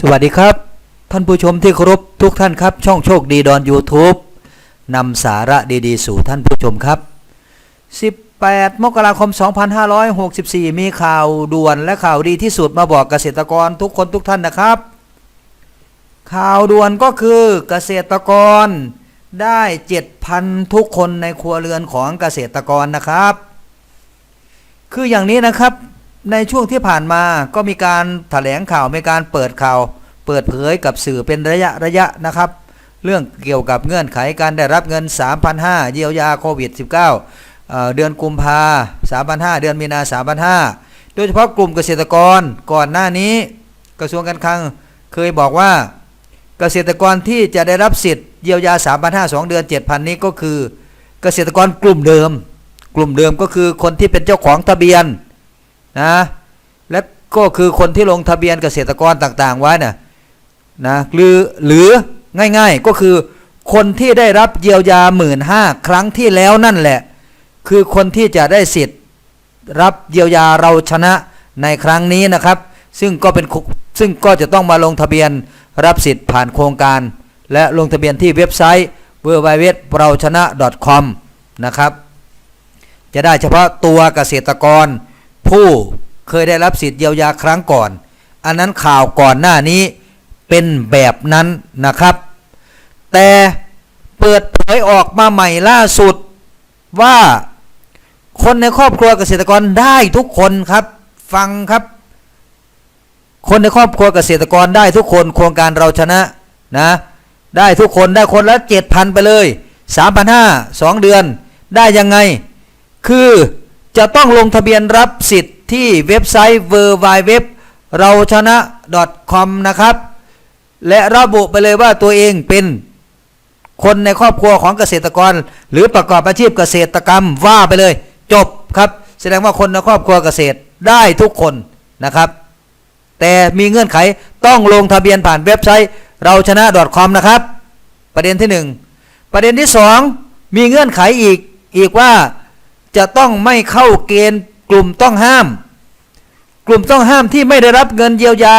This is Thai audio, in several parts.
สวัสดีครับ ท่านผู้ชมที่เคารพทุกท่านครับ ช่องโชคดีดอน YouTube นำสาระดีๆ สู่ท่านผู้ชมครับ 18 มกราคม 2564 มีข่าวด่วนและข่าวดีที่สุดมาบอกเกษตรกรทุกคนทุกท่านนะครับ ข่าวด่วนก็คือเกษตรกรได้ 7,000 ทุกคนในครัวเรือนของเกษตรกรนะครับ คืออย่างนี้นะครับ ในช่วงที่ผ่านมาก็มีการแถลงข่าวมีการเปิดข่าว เปิดเผยกับสื่อเป็นระยะระยะนะครับ เรื่องเกี่ยวกับเงื่อนไขการได้รับเงิน 3,500 เยียวยาโควิด -19 เดือนกุมภา3,500 เดือนมีนา3,500 โดยเฉพาะกลุ่มเกษตรกรก่อนหน้านี้ กระทรวงการคลังเคยบอกว่า เกษตรกรที่จะได้รับสิทธิ์เยียวยา 3,500 2เดือน 7,000 นี้ก็คือ เกษตรกรกลุ่มเดิม กลุ่มเดิมก็คือคนที่เป็นเจ้าของทะเบียน นะและก็คือคนที่ลงทะเบียนเกษตรกรต่างๆไว้น่ะนะหรือหรือง่ายๆก็คือคนที่ได้รับเยียวยาหมื่นห้าครั้งที่แล้วนั่นแหละ คือคนที่จะได้สิทธิ์รับเยียวยาเราชนะในครั้งนี้นะครับ ซึ่งก็เป็นซึ่งก็จะต้องมาลงทะเบียนรับสิทธิ์ผ่านโครงการ และลงทะเบียนที่เว็บไซต์ w w w เราชนะ .com นะครับ จะได้เฉพาะตัวเกษตรกร ผู้เคยได้รับสิทธิ์เยียวยาครั้งก่อน อันนั้นข่าวก่อนหน้านี้เป็นแบบนั้นนะครับ แต่เปิดเผยออกมาใหม่ล่าสุดว่าคนในครอบครัวเกษตรกรได้ทุกคนครับฟังครับ คนในครอบครัวเกษตรกรได้ทุกคนโครงการเราชนะนะได้ทุกคนได้คนละเจ็ดพันไปเลยสามพันห้าสองเดือนได้ยังไง คือ จะต้องลงทะเบียนรับสิทธิ์ที่เว็บไซต์ w w w เราชนะ .com นะครับ และระบุไปเลยว่าตัวเองเป็นคนในครอบครัวของเกษตรกร หรือประกอบอาชีพเกษตรกรรมว่าไปเลย จบครับ แสดงว่าคนในครอบครัวเกษตรได้ทุกคนนะครับ แต่มีเงื่อนไขต้องลงทะเบียนผ่านเว็บไซต์เราชนะ .com นะครับ ประเด็นที่หนึ่งประเด็นที่สองมีเงื่อนไขอีกอีกว่า จะต้องไม่เข้าเกณฑ์กลุ่มต้องห้าม กลุ่มต้องห้ามที่ไม่ได้รับเงินเยียวยา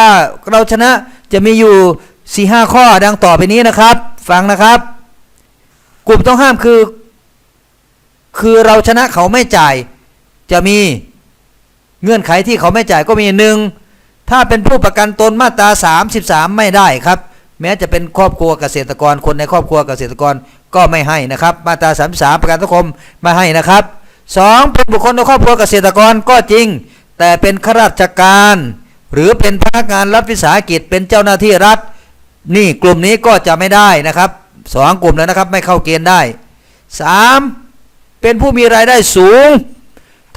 เราชนะจะมีอยู่4ีหข้อดังต่อไปนี้นะครับ ฟังนะครับ กลุ่มต้องห้ามคือ คือเราชนะเขาไม่จ่าย จะมีเงื่อนไขที่เขาไม่จ่ายก็มีหนึ่งถ้าเป็นผู้ประกันตนมาตรา 33 ไม่ได้ครับ แม้จะเป็นครอบครัวเกษตรกรคนในครอบครัวเกษตรกรก็ไม่ให้นะครับ มาตรา 33 ประกันสังคมไม่ให้นะครับ สองเป็นบุคคลในครอบครัวเกษตรกรก็จริง แต่เป็นข้าราชการ หรือเป็นพนักงานรัฐวิสาหกิจเป็นเจ้าหน้าที่รัฐ นี่กลุ่มนี้ก็จะไม่ได้นะครับสองกลุ่มแล้วนะครับไม่เข้าเกณฑ์ได้สามเป็นผู้มีรายได้สูง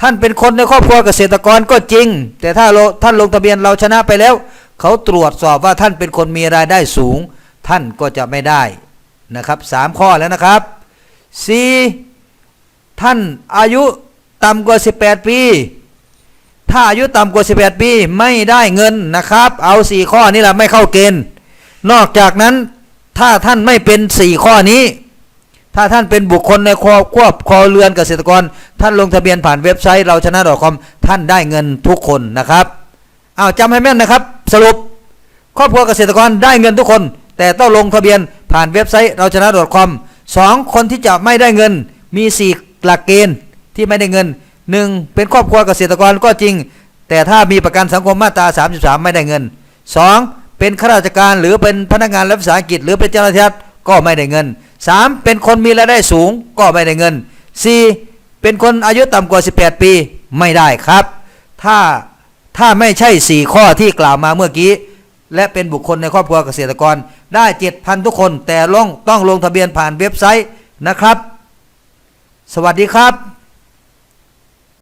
ท่านเป็นคนในครอบครัวเกษตรกรก็จริง แต่ถ้าท่านลงทะเบียนเราชนะไปแล้ว เขาตรวจสอบว่าท่านเป็นคนมีรายได้สูง ท่านก็จะไม่ได้นะครับสามข้อแล้วนะครับสี่ ท่านอายุต่ำกว่า 18 ปี ถ้าอายุต่ำกว่า 18 ปีไม่ได้เงินนะครับ เอา 4 ข้อนี้แหละไม่เข้าเกณฑ์ นอกจากนั้นถ้าท่านไม่เป็น 4 ข้อนี้ ถ้าท่านเป็นบุคคลในครอบครัวครอเรือนเกษตรกร ท่านลงทะเบียนผ่านเว็บไซต์เราชนะ .com ท่านได้เงินทุกคนนะครับเอาจำให้แม่นนะครับ สรุปครอบครัวเกษตรกรได้เงินทุกคน แต่ต้องลงทะเบียนผ่านเว็บไซต์เราชนะ .com สองคนที่จะไม่ได้เงินมีสี่ หลักเกณฑ์ที่ไม่ได้เงินหนึ่งเป็นครอบครัวเกษตรกรก็จริง แต่ถ้ามีประกันสังคมมาตรา 33 ไม่ได้เงินสองเป็นข้าราชการหรือเป็นพนักงานรัฐวิสาหกิจ หรือเป็นเจ้าหน้าที่รัฐก็ไม่ได้เงินสามเป็นคนมีรายได้สูงก็ไม่ได้เงินสี่เป็นคนอายุต่ำกว่า 18 ปีไม่ได้ครับ ถ้าถ้าไม่ใช่สี่ข้อที่กล่าวมาเมื่อกี้ และเป็นบุคคลในครอบครัวเกษตรกรได้ 7,000 ทุกคนแต่ลงต้องลงทะเบียนผ่านเว็บไซต์นะครับ สวัสดีครับ